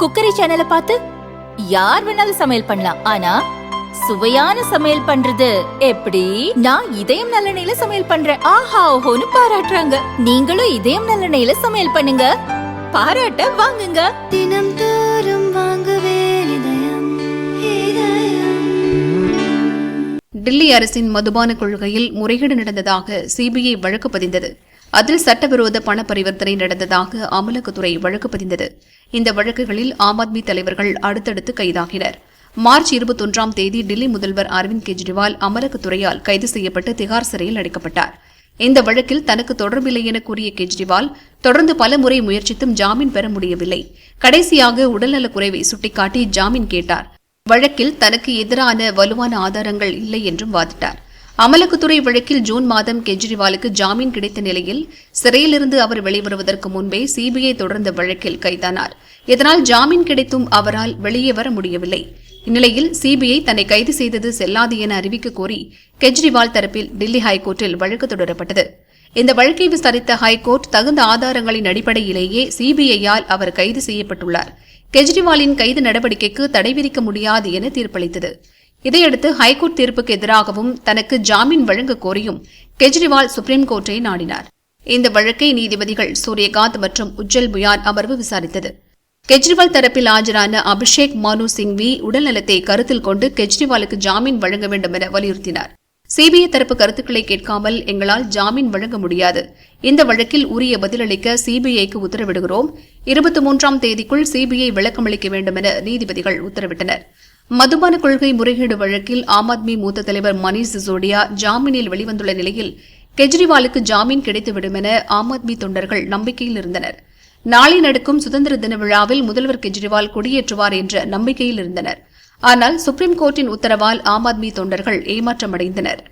Cookery சேனலை பார்த்து யார் வேணாலும் சமையல் பண்ணலாம். ஆனா சுவையான சமையல் பண்றது எப்படி? நான் இதயம் நல்லெண்ணெயில சமையல் பண்றேன். ஆஹா ஓஹோன்னு பாராட்டுறாங்க. நீங்களும் இதயம் நல்லெண்ணெயில சமையல் பண்ணுங்க. பாராட்ட வாங்குங்க. தினம் தோறும் வாங்குவே இதயம் இதயம். டில்லி அரசின் மதுபான கொள்கையில் முறைகேடு நடந்ததாக சிபிஐ வழக்கு பதிந்தது. அதில் சட்டவிரோத பண பரிவர்த்தனை நடந்ததாக அமலாக்கத்துறை வழக்கு பதிந்தது. இந்த வழக்குகளில் ஆம் ஆத்மி தலைவர்கள் அடுத்தடுத்து கைதாகினர். மார்ச் இருபத்தொன்றாம் தேதி டில்லி முதல்வர் அரவிந்த் கெஜ்ரிவால் அமலாக்கத்துறையால் கைது செய்யப்பட்டு திகார் சிறையில் அடைக்கப்பட்டார். இந்த வழக்கில் தனக்கு தொடர்பில்லை என கூறிய கெஜ்ரிவால் தொடர்ந்து பல முறை முயற்சித்தும் ஜாமீன் பெற முடியவில்லை. கடைசியாக உடல்நலக் குறைவை சுட்டிக்காட்டி ஜாமீன் கேட்டார். வழக்கில் தனக்கு எதிரான வலுவான ஆதாரங்கள் இல்லை என்றும் வாதிட்டார். அமலாக்கத்துறை வழக்கில் ஜூன் மாதம் கெஜ்ரிவாலுக்கு ஜாமீன் கிடைத்த நிலையில் சிறையிலிருந்து அவர் வெளிவருவதற்கு முன்பே சிபிஐ தொடர்ந்த வழக்கில் கைதானார். இதனால் ஜாமீன் கிடைத்தும் அவரால் வெளியே வர முடியவில்லை. இந்நிலையில் சிபிஐ தன்னை கைது செய்தது செல்லாது என அறிவிக்க கோரி கெஜ்ரிவால் தரப்பில் டெல்லி ஹைகோர்ட்டில் வழக்கு தொடரப்பட்டது. இந்த வழக்கை விசாரித்த ஹைகோர்ட் தகுந்த ஆதாரங்களின் அடிப்படையிலேயே சிபிஐயால் அவர் கைது செய்யப்பட்டுள்ளார். கெஜ்ரிவாலின் கைது நடவடிக்கைக்கு தடை விதிக்க முடியாது என தீர்ப்பளித்தது. இதையடுத்து ஹைகோர்ட் தீர்ப்புக்கு எதிராகவும் தனக்கு ஜாமீன் வழங்க கோரியும் கெஜ்ரிவால் சுப்ரீம் கோர்ட்டை நாடினார். இந்த வழக்கை நீதிபதிகள் சூரியகாந்த் மற்றும் உஜ்ஜல் புயான் அமர்வு விசாரித்தது. கெஜ்ரிவால் தரப்பில் ஆஜரான அபிஷேக் மனு சிங்வி உடல்நலத்தை கருத்தில் கொண்டு கெஜ்ரிவாலுக்கு ஜாமீன் வழங்க வேண்டும் என வலியுறுத்தினார். சிபிஐ தரப்பு கருத்துக்களை கேட்காமல் எங்களால் ஜாமீன் வழங்க முடியாது. இந்த வழக்கில் உரிய பதிலளிக்க சிபிஐக்கு உத்தரவிடுகிறோம். இருபத்தி மூன்றாம் தேதிக்குள் சிபிஐ விளக்கமளிக்க வேண்டும் என நீதிபதிகள் உத்தரவிட்டனர். மதுபான கொள்கை முறைகேடு வழக்கில் ஆம் ஆத்மி மூத்த தலைவர் மணீஷ் சிசோடியா ஜாமீனில் வெளிவந்துள்ள நிலையில் கெஜ்ரிவாலுக்கு ஜாமீன் கிடைத்துவிடும் என ஆம் ஆத்மி தொண்டர்கள் நம்பிக்கையில் இருந்தனர். நாளை நடக்கும் சுதந்திர தின விழாவில் முதல்வர் கெஜ்ரிவால் கொடியேற்றுவார் என்ற நம்பிக்கையில் இருந்தனர். ஆனால் சுப்ரீம் கோர்ட்டின் உத்தரவால் ஆம் ஆத்மி தொண்டர்கள் ஏமாற்றமடைந்தனர்.